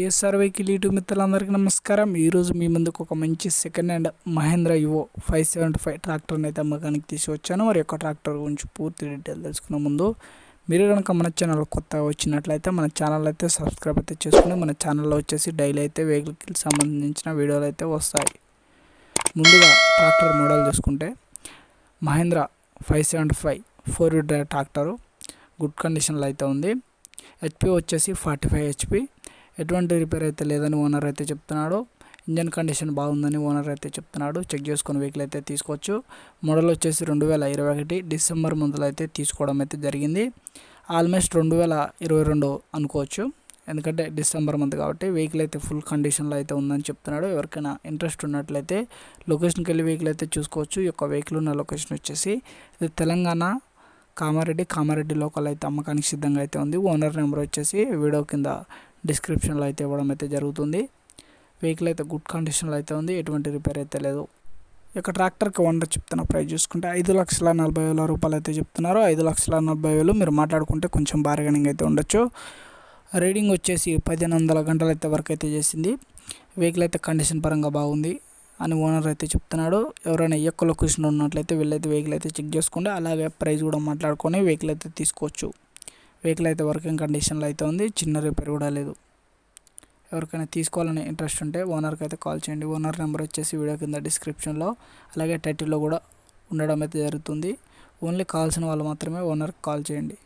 ఏ సర్వేకి లీటు మిత్రులందరికీ నమస్కారం. ఈరోజు మీ ముందుకు ఒక మంచి second hand Mahindra Yuvo five seventy five ట్రాక్టర్ని అయితే అమ్మకానికి తీసుకొచ్చాను. మరి యొక్క ట్రాక్టర్ గురించి పూర్తి డీటెయిల్ తెలుసుకునే ముందు మీరు కనుక మన ఛానల్ కొత్తగా వచ్చినట్లయితే మన ఛానల్ అయితే సబ్స్క్రైబ్ అయితే చేసుకుని మన ఛానల్లో వచ్చేసి డైలీ అయితే వెహికల్కి సంబంధించిన వీడియోలు అయితే వస్తాయి. ముందుగా ట్రాక్టర్ మోడల్ చూసుకుంటే Mahindra five seventy five four wheel tractor good కండిషన్లో అయితే ఉంది. హెచ్పి వచ్చేసి ఫార్టీ ఫైవ్ హెచ్పి ఎటువంటి రిపేర్ అయితే లేదని ఓనర్ అయితే చెప్తున్నాడు. ఇంజన్ కండిషన్ బాగుందని ఓనర్ అయితే చెప్తున్నాడు. చెక్ చేసుకుని వెహికల్ అయితే తీసుకోవచ్చు. మోడల్ వచ్చేసి రెండు వేల ఇరవై ఒకటి డిసెంబర్ మంత్లో అయితే తీసుకోవడం అయితే జరిగింది. ఆల్మోస్ట్ రెండు వేల ఇరవై రెండు అనుకోవచ్చు. ఎందుకంటే డిసెంబర్ మంత్ కాబట్టి వెహికల్ అయితే ఫుల్ కండిషన్లో అయితే ఉందని చెప్తున్నాడు. ఎవరికైనా ఇంట్రెస్ట్ ఉన్నట్లయితే లొకేషన్కి వెళ్ళి వెహికల్ అయితే చూసుకోవచ్చు. ఈ యొక్క వెహికల్ ఉన్న లొకేషన్ వచ్చేసి ఇది తెలంగాణ కామారెడ్డి. కామారెడ్డి లోకల్ అయితే అమ్మకానికి సిద్ధంగా అయితే ఉంది. ఓనర్ నెంబర్ వచ్చేసి వీడియో కింద డిస్క్రిప్షన్లో అయితే ఇవ్వడం అయితే జరుగుతుంది. వెహికల్ అయితే గుడ్ కండిషన్లో అయితే ఉంది. ఎటువంటి రిపేర్ అయితే లేదు. ఇక ట్రాక్టర్కి ఓనర్ చెప్తున్న ప్రైస్ చూసుకుంటే ఐదు లక్షల నలభై వేల రూపాయలు అయితే చెప్తున్నారు. ఐదు లక్షల నలభై వేలు మీరు మాట్లాడుకుంటే కొంచెం బార్గెనింగ్ అయితే ఉండొచ్చు. రీడింగ్ వచ్చేసి పదిహేను వందల గంటలు అయితే వర్క్ అయితే చేసింది. వెహికల్ అయితే కండిషన్ పరంగా బాగుంది అని ఓనర్ అయితే చెప్తున్నాడు. ఎవరైనా ఎక్కువ లొకేషన్ ఉన్నట్లయితే వీళ్ళైతే వెహికల్ అయితే చెక్ చేసుకోండి అలాగే ప్రైస్ కూడా మాట్లాడుకొని వెహికల్ అయితే తీసుకోవచ్చు. వెహికల్ అయితే వర్కింగ్ కండిషన్లో అయితే ఉంది. చిన్న రిపేర్ కూడా లేదు. ఎవరికైనా తీసుకోవాలని ఇంట్రెస్ట్ ఉంటే ఓనర్కి అయితే కాల్ చేయండి. ఓనర్ నెంబర్ వచ్చేసి వీడియో కింద డిస్క్రిప్షన్లో అలాగే టైటిల్లో కూడా ఉండడం అయితే జరుగుతుంది. ఓన్లీ కావాల్సిన వాళ్ళు మాత్రమే ఓనర్కి కాల్ చేయండి.